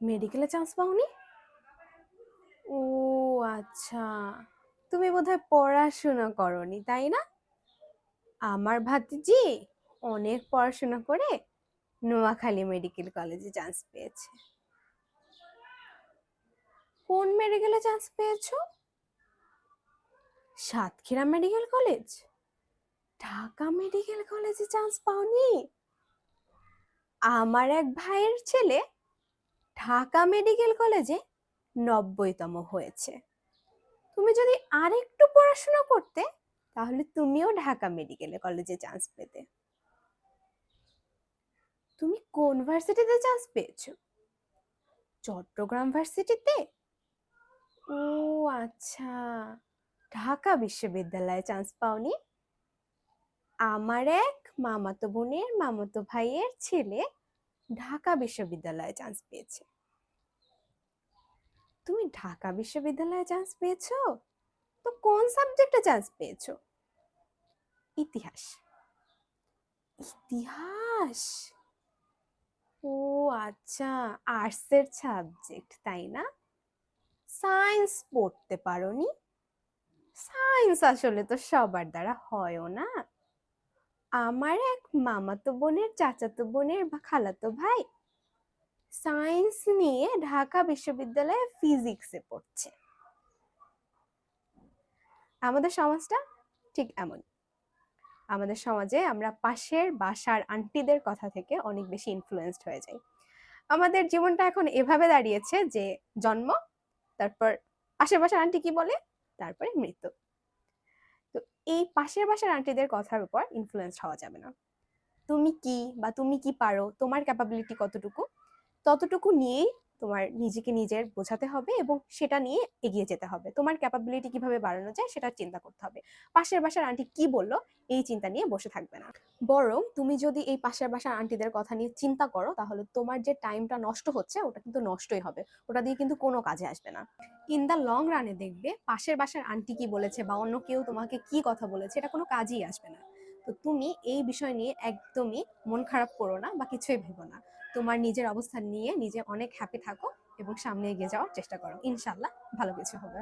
মেডিকেলে চান্স পাওনি? ও আচ্ছা। তুমি বোধহয় পড়াশোনা করনি, তাই না? আমার ভাতিজি অনেক পড়াশোনা করে নোয়াখালী মেডিকেল কলেজে চান্স পেয়েছে। কোন মেডিকেলে চান্স পেয়েছ? Satkhira medical college Dhaka medical কলেজে চান্স পাওনি? আমার এক ভাইয়ের ছেলে ঢাকা মেডিকেল কলেজে নব্বইতম হয়েছে। তুমি যদি আরেকটু পড়াশোনা করতে, তাহলে তুমিও ঢাকা মেডিকেল কলেজে চান্স পেতে। তুমি কোন ভার্সিটিতে চান্স পেয়েছ? চট্টগ্রাম ভার্সিটিতে? ও আচ্ছা ঢাকা বিশ্ববিদ্যালয়ে চান্স পাওনি? আমার এক মামাতো বোনের মামাতো ভাইয়ের ছেলে ঢাকা বিশ্ববিদ্যালয়ে চান্স পেয়েছে। তুমি ঢাকা বিশ্ববিদ্যালয়ে চান্স পেয়েছ? তো কোন সাবজেক্টে চান্স পেয়েছ? ইতিহাস। ইতিহাস? ও আচ্ছা আর্টসের সাবজেক্ট তাই না? সায়েন্স পড়তে পারোনি? সায়েন্স আসলে তো সবার দ্বারা হয়ও না। আমার এক মামাতো বোনের, চাচাতো বোনের বা খালাতো ভাই সায়েন্স নিয়ে ঢাকা বিশ্ববিদ্যালয়ে ফিজিক্সে পড়ছে। আমাদের সমাজটা ঠিক এমন। আমাদের সমাজে আমরা পাশের বাসার আন্টিদের কথা থেকে অনেক বেশি ইনফ্লুয়েসড হয়ে যাই। আমাদের জীবনটা এখন এভাবে দাঁড়িয়েছে যে জন্ম, তারপর পাশের বাসার আন্টি কি বলে? তারপরে মৃত্যু। এই পাশের বাসার আন্টিদের কথার উপর ইনফ্লুয়েন্স হওয়া যাবে না। তুমি কি বা তুমি কি পারো? তোমার ক্যাপাবিলিটি কতটুকু? ততটুকু নিয়েই তোমার নিজেকে নিজের বোঝাতে হবে এবং সেটা নিয়ে এগিয়ে যেতে হবে। তোমার ক্যাপাবিলিটি কীভাবে বাড়ানো যায় সেটা চিন্তা করতে হবে। পাশের বাসার আন্টি কি বলল এই চিন্তা নিয়ে বসে থাকবে না। বরং তুমি যদি এই পাশের বাসার আন্টিদের কথা নিয়ে চিন্তা করো তাহলে তোমার যে টাইমটা নষ্ট হচ্ছে ওটা কিন্তু নষ্টই হবে। ওটা দিয়ে কিন্তু কোনো কাজে আসবে না। ইন দ্য লং রানে দেখবে পাশের বাসার আন্টি কি বলেছে বা অন্য কেউ তোমাকে কি কথা বলেছে এটা কোনো কাজেই আসবে না। তো তুমি এই বিষয় নিয়ে একদমই মন খারাপ করো না বা কিছুই ভেবো না। তোমার নিজের অবস্থান নিয়ে নিজে অনেক হ্যাপি থাকো এবং সামনে এগিয়ে যাওয়ার চেষ্টা করো। ইনশাল্লাহ ভালো কিছু হবে।